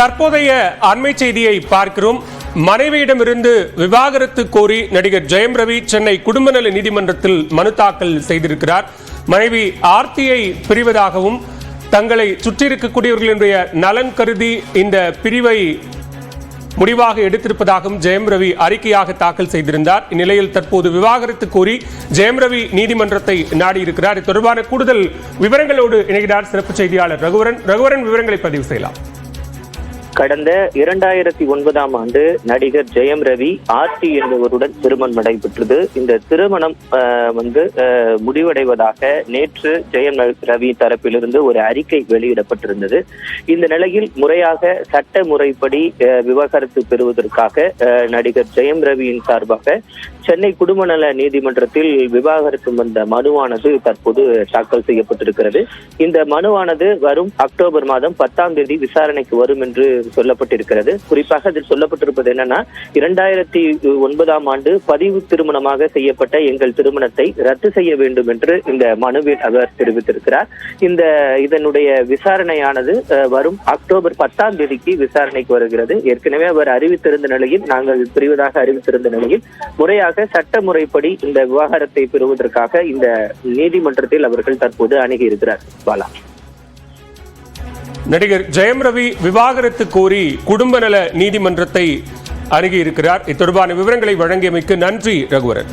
தற்போதைய அண்மை செய்தியை பார்க்கிறோம். மனைவியிடமிருந்து விவாகரத்து கோரி நடிகர் ஜெயம் ரவி சென்னை குடும்பநல நீதிமன்றத்தில் மனு தாக்கல் செய்திருக்கிறார். மனைவி ஆர்த்தியை பிரிவதாகவும் தங்களை சுற்றியிருக்கக்கூடியவர்களுடைய நலன் கருதி இந்த பிரிவை முடிவாக எடுத்திருப்பதாகவும் ஜெயம் ரவி அறிக்கையாக தாக்கல் செய்திருந்தார். இந்நிலையில் தற்போது விவாகரத்து கோரி ஜெயம் ரவி நீதிமன்றத்தை நாடியிருக்கிறார். இது தொடர்பான கூடுதல் விவரங்களோடு இணைகிறார் சிறப்பு செய்தியாளர் ரகுவரன். ரகுவரன் விவரங்களை பதிவு செய்யலாம். கடந்த இரண்டாயிரத்தி ஒன்பதாம் ஆண்டு நடிகர் ஜெயம் ரவி ஆர்த்தி என்பவருடன் திருமணம் நடைபெற்றது. இந்த திருமணம் வந்து முடிவடைவதாக நேற்று ஜெயம் ரவி தரப்பிலிருந்து ஒரு அறிக்கை வெளியிடப்பட்டிருந்தது. இந்த நிலையில் முறையாக சட்ட முறைப்படி விவகாரத்து பெறுவதற்காக நடிகர் ஜெயம் ரவியின் சார்பாக சென்னை குடும்பநல நீதிமன்றத்தில் விவாகரத்து வந்த மனுவானது தற்போது தாக்கல் செய்யப்பட்டிருக்கிறது. இந்த மனுவானது வரும் அக்டோபர் மாதம் பத்தாம் தேதி விசாரணைக்கு வரும் என்று சொல்லப்பட்டிருக்கிறது. குறிப்பாக அதில் சொல்லப்பட்டிருப்பது என்னன்னா இரண்டாயிரத்தி ஒன்பதாம் ஆண்டு பதிவு திருமணமாக செய்யப்பட்ட எங்கள் திருமணத்தை ரத்து செய்ய வேண்டும் என்று இந்த மனுவில் அவர் தெரிவித்திருக்கிறார். இந்த இதனுடைய விசாரணையானது அஹ், வரும் அக்டோபர் பத்தாம் தேதிக்கு விசாரணைக்கு வருகிறது. ஏற்கனவே அவர் அறிவித்திருந்த நிலையில் நாங்கள் பிரிவதாக அறிவித்திருந்த நிலையில் முறையாக சட்ட முறைப்படி இந்த விவாகரத்தை பெறுவதற்காக இந்த நீதிமன்றத்தில் அவர்கள் தற்போது அணுகி இருக்கிறார் பாலா. நடிகர் ஜெயம் ரவி விவாகரத்து கோரி குடும்ப நல நீதிமன்றத்தை அணுகியிருக்கிறார். இது தொடர்பான விவரங்களை வழங்கியமைக்கு நன்றி ரகுவரன்.